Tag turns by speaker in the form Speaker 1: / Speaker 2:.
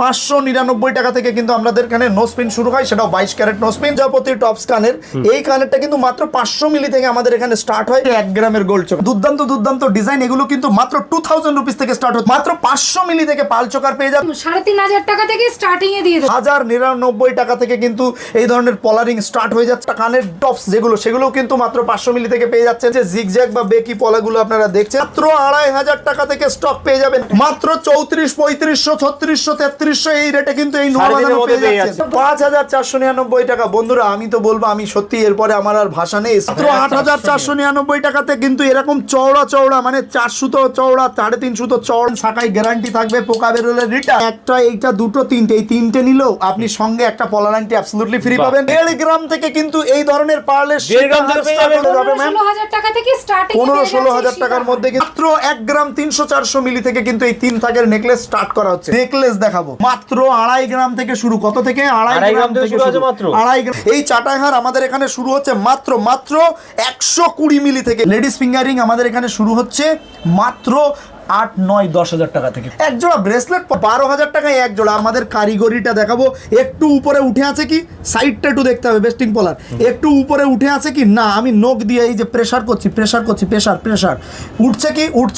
Speaker 1: পাঁচশো নিরানব্বই টাকা থেকে কিন্তু আমাদের এখানে নো স্পিন শুরু হয় সেটাও বাইশ ক্যারেট নো স্পিন প্রতি টপস কানের এই কানেরটা কিন্তু মাত্র পাঁচশো মিলি থেকে আমাদের এখানে স্টার্ট হয়। এক গ্রামের গোল্ড চোখ। দুর্দান্ত দুর্দান্ত ডিজাইন এগুলো কিন্তু মাত্র টু থাউজেন্ড রুপিস থেকে স্টার্ট হয় মাত্র পাঁচশো মিলি থেকে পাল চোকার পেয়ে যাবেন
Speaker 2: সাড়ে তিন হাজার টাকা থেকে স্টার্টিং এ দিয়ে
Speaker 1: হাজার নিরানব্বই টাকা থেকে কিন্তু এই ধরনের পলারিং স্টার্ট হয়ে যাচ্ছে। কানের টপস যেগুলো সেগুলো কিন্তু মাত্র পাঁচশো মিলি থেকে পেয়ে যাচ্ছে। যে জিগজ্যাগ বা বেকি পলাগুলো আপনারা দেখছেন মাত্র আড়াই হাজার টাকা থেকে স্টক পেয়ে যাবেন। মাত্র চৌত্রিশ পঁয়ত্রিশশো ছত্রিশশো এই রেটে কিন্তু এই পাঁচ হাজার চারশো নিরানব্বই টাকা। বন্ধুরা আমি তো বলব আমি সত্যি এরপরে আমার আর ভাষা নেই। মাত্র আট হাজার চারশো নিরানব্বই টাকাতে কিন্তু এরকম চওড়া চওড়া মানে চার সুতো চওড়া সাড়ে তিন সুতো চওড়া শাখায় গ্যারান্টি থাকবে পোকা বেরোলে রিটার্ন একটা এইটা দুটো তিনটে এই তিনটে নিলেও আপনি সঙ্গে একটা পলারানটি অ্যাবসলুটলি ফ্রি পাবেন। দেড় গ্রাম থেকে কিন্তু এই ধরনের
Speaker 3: যাবেন।
Speaker 2: পনেরো ষোলো হাজার
Speaker 1: টাকার মধ্যে কিন্তু মাত্র এক গ্রাম তিনশো চারশো মিলি থেকে কিন্তু এই তিন থাকের নেকলেস স্টার্ট করা হচ্ছে। নেকলেস দেখাবো। মাত্র আড়াই গ্রাম থেকে শুরু। কত থেকে? আড়াই গ্রাম
Speaker 3: থেকে
Speaker 1: শুরু
Speaker 3: মাত্র?
Speaker 1: আড়াই গ্রাম। এই চাটাইহার আমাদের এখানে শুরু হচ্ছে মাত্র মাত্র একশো কুড়ি মিলি থেকে। লেডিস ফিঙ্গারিং আমাদের এখানে শুরু হচ্ছে মাত্র আট নয় দশ হাজার টাকা থেকে। এক জোড়া ব্রেসলেট বারো হাজার টাকায় এক জোড়া আমাদের কারিগরিটা দেখাবো। একটু উপরে উঠে আছে কি? সাইডটা একটু দেখতে হবে বেস্টিং পলার। একটু উপরে উঠে আছে কি? না আমি নখ দিয়ে এই যে প্রেসার করছি প্রেসার করছি প্রেসার প্রেসার উঠছে কি? উঠছে